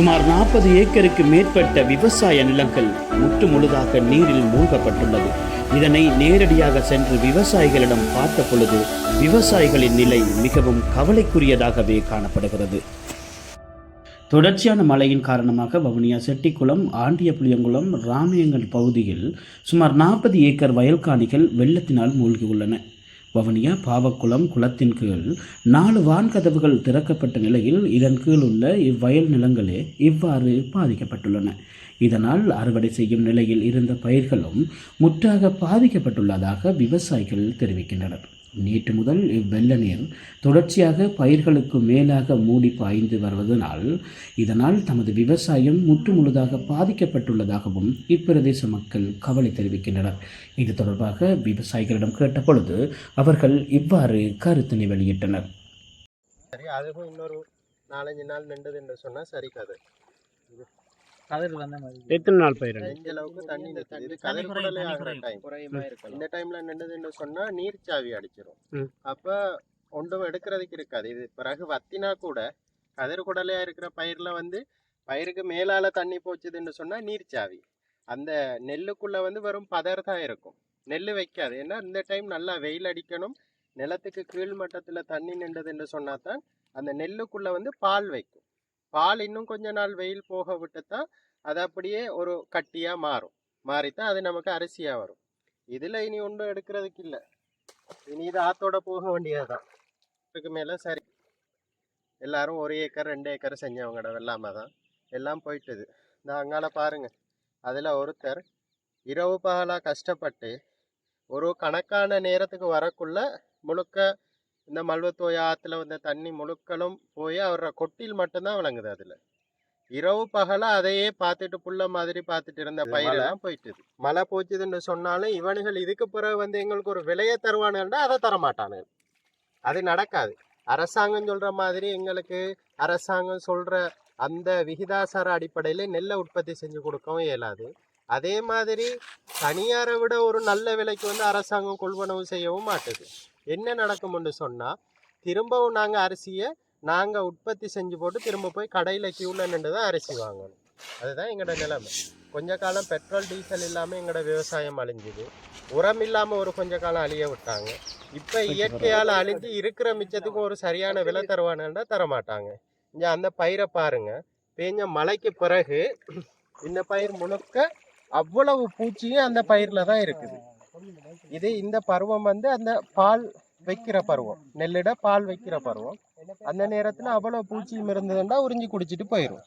சுமார் நாற்பது ஏக்கருக்கு மேற்பட்ட விவசாய நிலங்கள் முற்று முழுதாக நீரில் மூழ்கப்பட்டுள்ளது. இதனை நேரடியாக சென்று விவசாயிகளிடம் பார்த்த பொழுது விவசாயிகளின் நிலை மிகவும் கவலைக்குரியதாகவே காணப்படுகிறது. தொடர்ச்சியான மழையின் காரணமாக வவுனியா செட்டிக்குளம் ஆண்டியப்புளியங்குளம் ராமயங்கல் பகுதியில் சுமார் நாற்பது ஏக்கர் வயல்காணிகள் வெள்ளத்தினால் மூழ்கியுள்ளன. வவுனியா பாவக்குளம் குளத்தின் கீழ் நாலு வான்கதவுகள் திறக்கப்பட்ட நிலையில் இதன் கீழ் உள்ள இவ்வயல் நிலங்களே இவ்வாறு பாதிக்கப்பட்டுள்ளன. இதனால் அறுவடை செய்யும் நிலையில் இருந்த பயிர்களும் முற்றாக பாதிக்கப்பட்டுள்ளதாக விவசாயிகள் தெரிவிக்கின்றனர். நேற்று முதல் இவ்வெள்ள நீர் தொடர்ச்சியாக பயிர்களுக்கு மேலாக மூடி பாய்ந்து வருவதனால் இதனால் தமது விவசாயம் முற்றுமுழுதாக பாதிக்கப்பட்டுள்ளதாகவும் இப்பிரதேச மக்கள் கவலை தெரிவிக்கின்றனர். இது தொடர்பாக விவசாயிகளிடம் கேட்டபொழுது அவர்கள் இவ்வாறு கருத்தினை வெளியிட்டனர். சரி அதுக்கும் இன்னொரு நாலஞ்சு நாள் நின்றது என்று சொன்னால் சரி கதை கதிர் வந்த மாதிரி. எத்தனை நாள் பயிர் இந்த அளவுக்கு தண்ணி நிற்குது? இது கதிர் குடலே ஆகிற டைம் இந்த டைம்ல நின்றது என்று சொன்னா நீர்ச்சாவி அடிச்சிரும் ம். அப்ப ஒன்றும் எடுக்கிறதுக்கு இருக்காது. இது பிறகு வத்தினா கூட கதிர் குடலையா இருக்கிற பயிர்ல வந்து பயிருக்கு மேலால தண்ணி போச்சுதுன்னு சொன்னா நீர்ச்சாவி அந்த நெல்லுக்குள்ள வந்து வெறும் பதர் தான் இருக்கும். நெல் வைக்காது. ஏன்னா இந்த டைம் நல்லா வெயில் அடிக்கணும். நிலத்துக்கு கீழ் மட்டத்துல தண்ணி நின்றதுன்னு சொன்னா தான் அந்த நெல்லுக்குள்ள வந்து பால் வைக்கும். பால் இன்னும் கொஞ்ச நாள் வெயில் போக விட்டு தான் அது அப்படியே ஒரு கட்டியாக மாறும். மாறித்தான் அது நமக்கு அரிசியாக வரும். இதில் இனி ஒன்றும் எடுக்கிறதுக்கு இல்லை. இனி இது ஆத்தோட போக வேண்டியதுதான். இதுக்கு மேலே சரி. எல்லாரும் ஒரு ஏக்கர் ரெண்டு ஏக்கர் செஞ்சவங்கட வெள்ளாம தான் எல்லாம் போயிட்டுது. இந்த அங்கால பாருங்க. அதில் ஒருத்தர் இரவு பகலாக கஷ்டப்பட்டு ஒரு கணக்கான நேரத்துக்கு வரக்குள்ள முழுக்க இந்த மல்வத்தோய் ஆத்துல வந்த தண்ணி முழுக்களும் போய் அவரோட கொட்டில் மட்டும்தான் விளங்குது அதுல. இரவு பகலா அதையே பார்த்துட்டு புள்ள மாதிரி பார்த்துட்டு இருந்த பயிரெல்லாம் போயிட்டுது. மழை போச்சுதுன்னு சொன்னாலும் இவனுகள் இதுக்கு பிறகு வந்து எங்களுக்கு ஒரு விலையை தருவானுன்னா அதை தர மாட்டானுங்க அது நடக்காது. அரசாங்கம் சொல்ற மாதிரி எங்களுக்கு அரசாங்கம் சொல்ற அந்த விகிதாசார அடிப்படையில நெல்லை உற்பத்தி செஞ்சு கொடுக்கவும் இயலாது. அதே மாதிரி தனியாரை விட ஒரு நல்ல விலைக்கு வந்து அரசாங்கம் கொள்வனவு செய்யவும் மாட்டுது. என்ன நடக்கும்னு சொன்னா திரும்பவும் நாங்க அரிசியை நாங்க உற்பத்தி செஞ்சு போட்டு திரும்ப போய் கடையில கியூல நின்று தான் அரிசி வாங்கணும். அதுதான் எங்களோட நிலைமை. கொஞ்ச காலம் பெட்ரோல் டீசல் இல்லாம எங்களோட விவசாயம் அழிஞ்சுது. உரம் இல்லாம ஒரு கொஞ்ச காலம் அழிய விட்டாங்க. இப்ப இயற்கையால அழிஞ்சு இருக்கிற மிச்சத்துக்கும் ஒரு சரியான விலை தருவானுன்னா தர மாட்டாங்க இங்க அந்த பயிரை பாருங்க. பேஞ்ச மழைக்கு பிறகு இந்த பயிர் முழுக்க அவ்வளவு பூச்சியும் அந்த பயிர்ல தான் இருக்குது. இது இந்த பருவம் வந்து அந்த பால் வைக்கிற பருவம். நெல்லிட பால் வைக்கிற பருவம். அந்த நேரத்துல அவ்வளவு பூச்சியும் இருந்ததுன்னா உறிஞ்சி குடிச்சிட்டு போயிடும்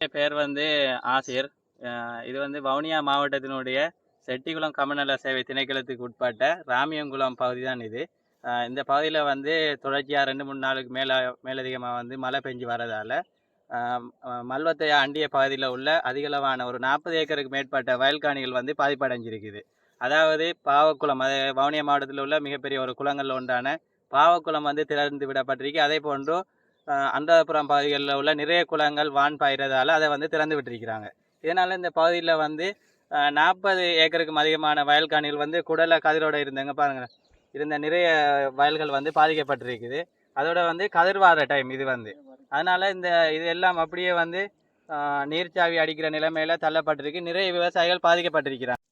என் பேர் வந்து ஆசிர். இது வந்து வவுனியா மாவட்டத்தினுடைய செட்டிக்குளம் கமநல சேவை திணைக்களத்துக்கு உட்பட்ட ராமியங்குளம் பகுதி தான் இது. இந்த பகுதியில் வந்து தொடர்ச்சியாக ரெண்டு மூணு நாளுக்கு மேலே மேலதிகமாக வந்து மழை பெஞ்சு வரதால் மல்வத்தை அண்டிய பகுதியில் உள்ள அதிகளவான ஒரு நாற்பது ஏக்கருக்கு மேற்பட்ட வயல்காணிகள் வந்து பாதிப்படைஞ்சிருக்குது. அதாவது பாவக்குளம் அது வவுனியா மாவட்டத்தில் உள்ள மிகப்பெரிய ஒரு குளங்கள் ஒன்றான பாவக்குளம் வந்து திறந்து விடப்பட்டிருக்கு. அதே போன்று அந்தபுரம் பகுதிகளில் உள்ள நிறைய குளங்கள் வான் பாயிறதால அதை வந்து திறந்து விட்டிருக்கிறாங்க. இதனால் இந்த பகுதியில் வந்து நாற்பது ஏக்கருக்கும் அதிகமான வயல்காணிகள் வந்து குடலை கதிரோடு இருந்தாங்க பாருங்கள் இருந்த நிறைய வயல்கள் வந்து பாதிக்கப்பட்டிருக்குது. அதோட வந்து கதிர்வார டைம் இது வந்து. அதனால இந்த இது எல்லாம் அப்படியே வந்து நீர்ச்சாவி அடிக்கிற நிலைமையில தள்ளப்பட்டிருக்கு. நிறைய விவசாயிகள் பாதிக்கப்பட்டிருக்கிறாங்க.